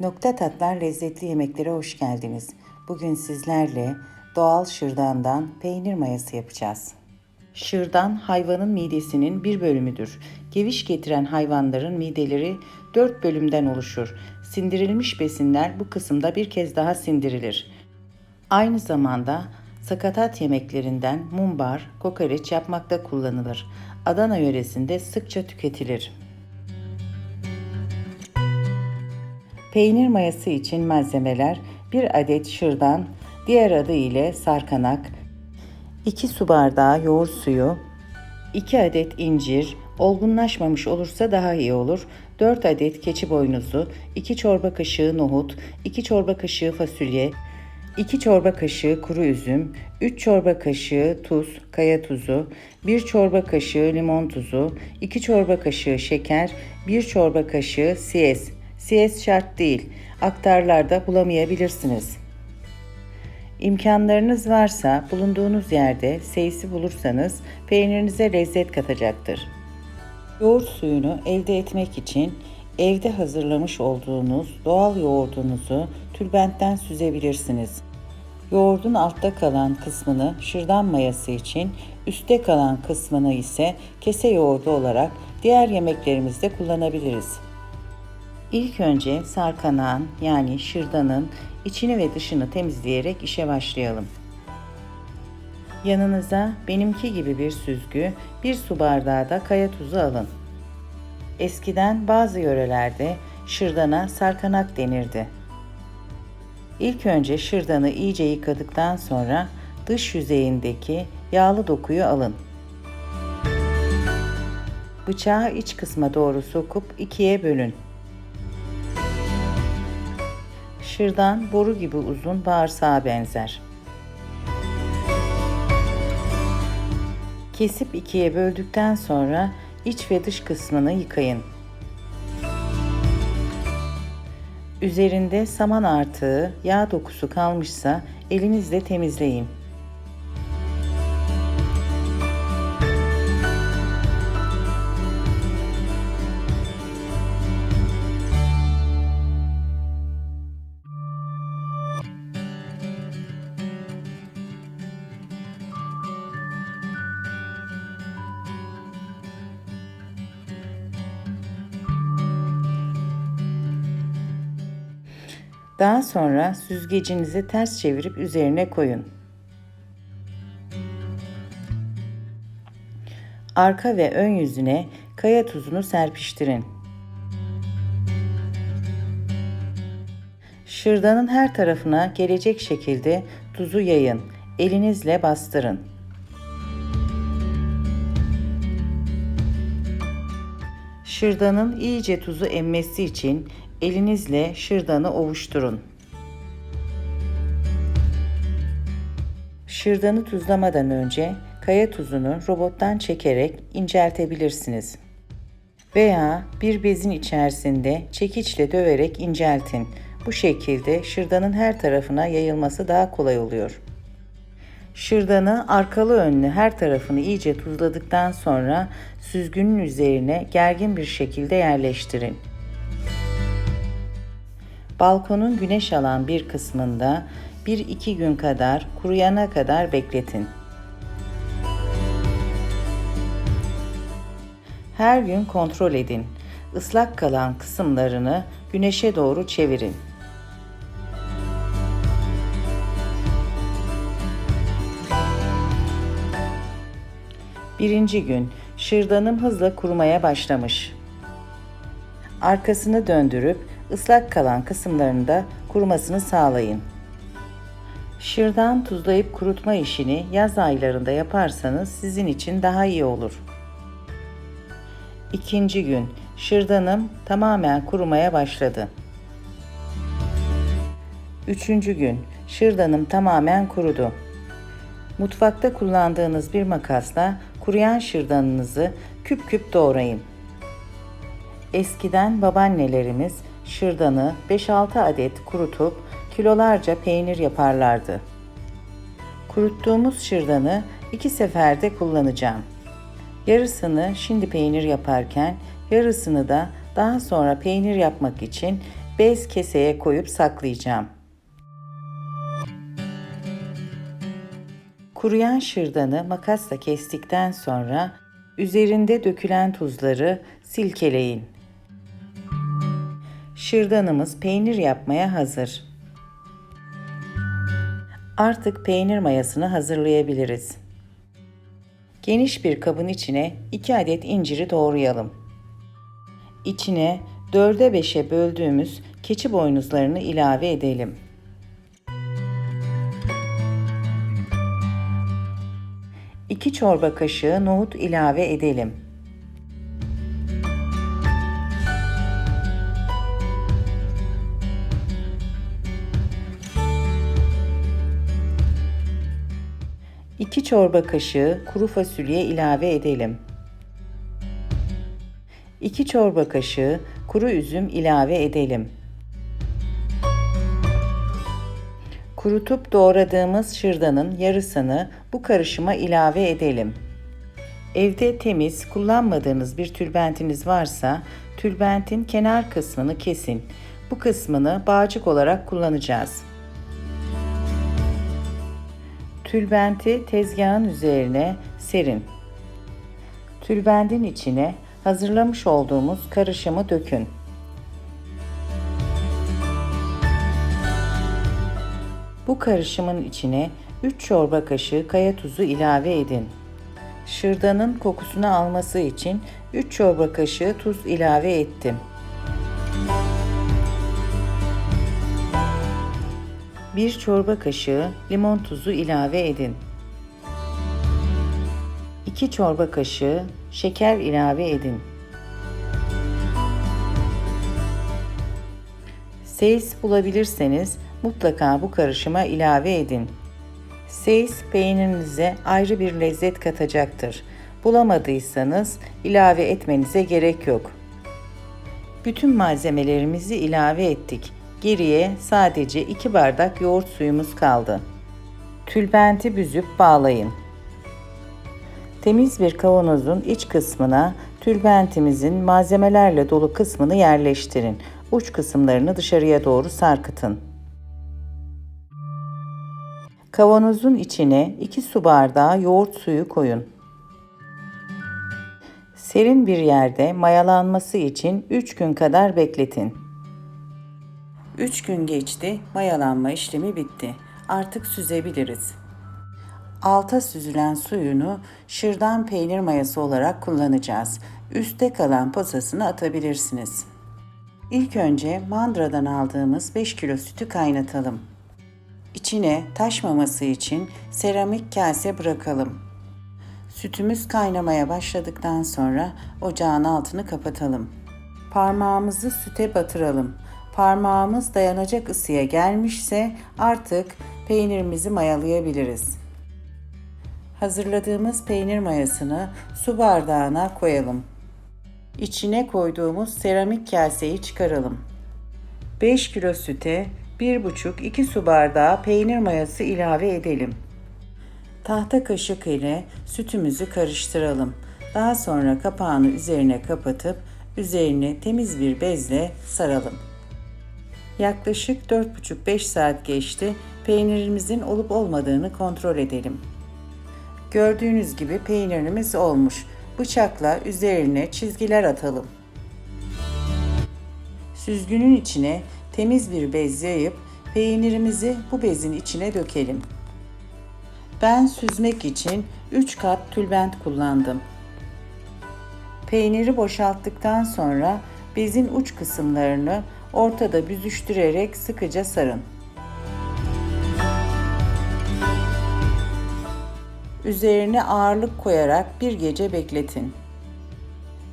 Nokta Tatlar lezzetli yemeklere hoş geldiniz. Bugün sizlerle doğal şırdandan peynir mayası yapacağız. Şırdan hayvanın midesinin bir bölümüdür. Geviş getiren hayvanların mideleri dört bölümden oluşur. Sindirilmiş besinler bu kısımda bir kez daha sindirilir. Aynı zamanda sakatat yemeklerinden mumbar, kokoreç yapmakta kullanılır. Adana yöresinde sıkça tüketilir. Peynir mayası için malzemeler 1 adet şırdan, diğer adı ile sarkanak, 2 su bardağı yoğurt suyu, 2 adet incir, olgunlaşmamış olursa daha iyi olur. 4 adet keçi boynuzu, 2 çorba kaşığı nohut, 2 çorba kaşığı fasulye, 2 çorba kaşığı kuru üzüm, 3 çorba kaşığı tuz, kaya tuzu, 1 çorba kaşığı limon tuzu, 2 çorba kaşığı şeker, 1 çorba kaşığı siyez. Siyez şart değil. Aktarlarda bulamayabilirsiniz. İmkanlarınız varsa bulunduğunuz yerde seysi bulursanız peynirinize lezzet katacaktır. Yoğurt suyunu elde etmek için evde hazırlamış olduğunuz doğal yoğurdunuzu tülbentten süzebilirsiniz. Yoğurdun altta kalan kısmını şırdan mayası için, üstte kalan kısmını ise kese yoğurdu olarak diğer yemeklerimizde kullanabiliriz. İlk önce sarkanağın yani şırdanın içini ve dışını temizleyerek işe başlayalım. Yanınıza benimki gibi bir süzgü, bir su bardağı da kaya tuzu alın. Eskiden bazı yörelerde şırdana sarkanak denirdi. İlk önce şırdanı iyice yıkadıktan sonra dış yüzeyindeki yağlı dokuyu alın. Bıçağı iç kısma doğru sokup ikiye bölün. Şırdan boru gibi uzun bağırsağa benzer. Kesip ikiye böldükten sonra iç ve dış kısmını yıkayın. Üzerinde saman artığı, yağ dokusu kalmışsa elinizle temizleyin. Daha sonra süzgecinizi ters çevirip üzerine koyun. Arka ve ön yüzüne kaya tuzunu serpiştirin. Şırdanın her tarafına gelecek şekilde tuzu yayın. Elinizle bastırın. Şırdanın iyice tuzu emmesi için elinizle şırdanı ovuşturun. Şırdanı tuzlamadan önce kaya tuzunu robottan çekerek inceltebilirsiniz. Veya bir bezin içerisinde çekiçle döverek inceltin. Bu şekilde şırdanın her tarafına yayılması daha kolay oluyor. Şırdanı arkalı önlü her tarafını iyice tuzladıktan sonra süzgünün üzerine gergin bir şekilde yerleştirin. Balkonun güneş alan bir kısmında 1-2 gün kadar kuruyana kadar bekletin. Her gün kontrol edin. Islak kalan kısımlarını güneşe doğru çevirin. Birinci gün şırdanım hızla kurumaya başlamış. Arkasını döndürüp ıslak kalan kısımlarını da kurumasını sağlayın. Şırdan tuzlayıp kurutma işini yaz aylarında yaparsanız sizin için daha iyi olur. İkinci gün şırdanım tamamen kurumaya başladı. Üçüncü gün şırdanım tamamen kurudu. Mutfakta kullandığınız bir makasla kuruyan şırdanınızı küp küp doğrayın. Eskiden babaannelerimiz şırdanı 5-6 adet kurutup kilolarca peynir yaparlardı. Kuruttuğumuz şırdanı iki seferde kullanacağım. Yarısını şimdi peynir yaparken yarısını da daha sonra peynir yapmak için bez keseye koyup saklayacağım. Kuruyan şırdanı makasla kestikten sonra üzerinde dökülen tuzları silkeleyin. Şırdanımız peynir yapmaya hazır. Artık peynir mayasını hazırlayabiliriz. Geniş bir kabın içine 2 adet inciri doğrayalım. İçine 4'e 5'e böldüğümüz keçi boynuzlarını ilave edelim. İki çorba kaşığı nohut ilave edelim. İki çorba kaşığı kuru fasulye ilave edelim. 2 çorba kaşığı kuru üzüm ilave edelim. Kurutup doğradığımız şırdanın yarısını bu karışıma ilave edelim. Evde temiz, kullanmadığınız bir tülbentiniz varsa tülbentin kenar kısmını kesin. Bu kısmını bağcık olarak kullanacağız. Tülbenti tezgahın üzerine serin. Tülbentin içine hazırlamış olduğumuz karışımı dökün. Bu karışımın içine 3 çorba kaşığı kaya tuzu ilave edin. Şırdanın kokusunu alması için 3 çorba kaşığı tuz ilave ettim. 1 çorba kaşığı limon tuzu ilave edin. 2 çorba kaşığı şeker ilave edin. Seyis bulabilirseniz mutlaka bu karışıma ilave edin. Seyis peynirinize ayrı bir lezzet katacaktır. Bulamadıysanız ilave etmenize gerek yok. Bütün malzemelerimizi ilave ettik. Geriye sadece 2 bardak yoğurt suyumuz kaldı. Tülbenti büzüp bağlayın. Temiz bir kavanozun iç kısmına tülbentimizin malzemelerle dolu kısmını yerleştirin. Uç kısımlarını dışarıya doğru sarkıtın. Kavanozun içine 2 su bardağı yoğurt suyu koyun. Serin bir yerde mayalanması için 3 gün kadar bekletin. 3 gün geçti, mayalanma işlemi bitti. Artık süzebiliriz. Alta süzülen suyunu şırdan peynir mayası olarak kullanacağız. Üste kalan posasını atabilirsiniz. İlk önce mandradan aldığımız 5 kilo sütü kaynatalım. İçine taşmaması için seramik kase bırakalım. Sütümüz kaynamaya başladıktan sonra ocağın altını kapatalım. Parmağımızı süte batıralım. Parmağımız dayanacak ısıya gelmişse artık peynirimizi mayalayabiliriz. Hazırladığımız peynir mayasını su bardağına koyalım. İçine koyduğumuz seramik kaseyi çıkaralım. 5 kilo süte 1,5-2 su bardağı peynir mayası ilave edelim. Tahta kaşık ile sütümüzü karıştıralım. Daha sonra kapağını üzerine kapatıp üzerine temiz bir bezle saralım. Yaklaşık 4,5-5 saat geçti. Peynirimizin olup olmadığını kontrol edelim. Gördüğünüz gibi peynirimiz olmuş. Bıçakla üzerine çizgiler atalım. Süzgünün içine temiz bir bez yayıp peynirimizi bu bezin içine dökelim. Ben süzmek için 3 kat tülbent kullandım. Peyniri boşalttıktan sonra bezin uç kısımlarını ortada büzüştürerek sıkıca sarın. Üzerine ağırlık koyarak bir gece bekletin.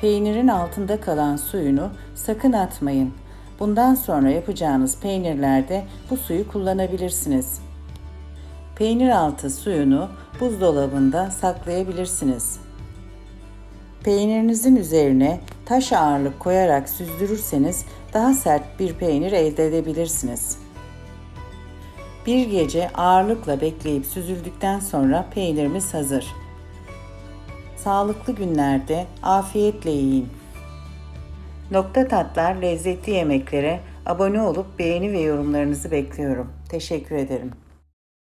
Peynirin altında kalan suyunu sakın atmayın. Bundan sonra yapacağınız peynirlerde bu suyu kullanabilirsiniz. Peynir altı suyunu buzdolabında saklayabilirsiniz. Peynirinizin üzerine taş ağırlık koyarak süzdürürseniz daha sert bir peynir elde edebilirsiniz. Bir gece ağırlıkla bekleyip süzüldükten sonra peynirimiz hazır. Sağlıklı günlerde afiyetle yiyin. Nokta Tatlar lezzetli yemeklere Abone olup beğeni ve yorumlarınızı bekliyorum. Teşekkür ederim.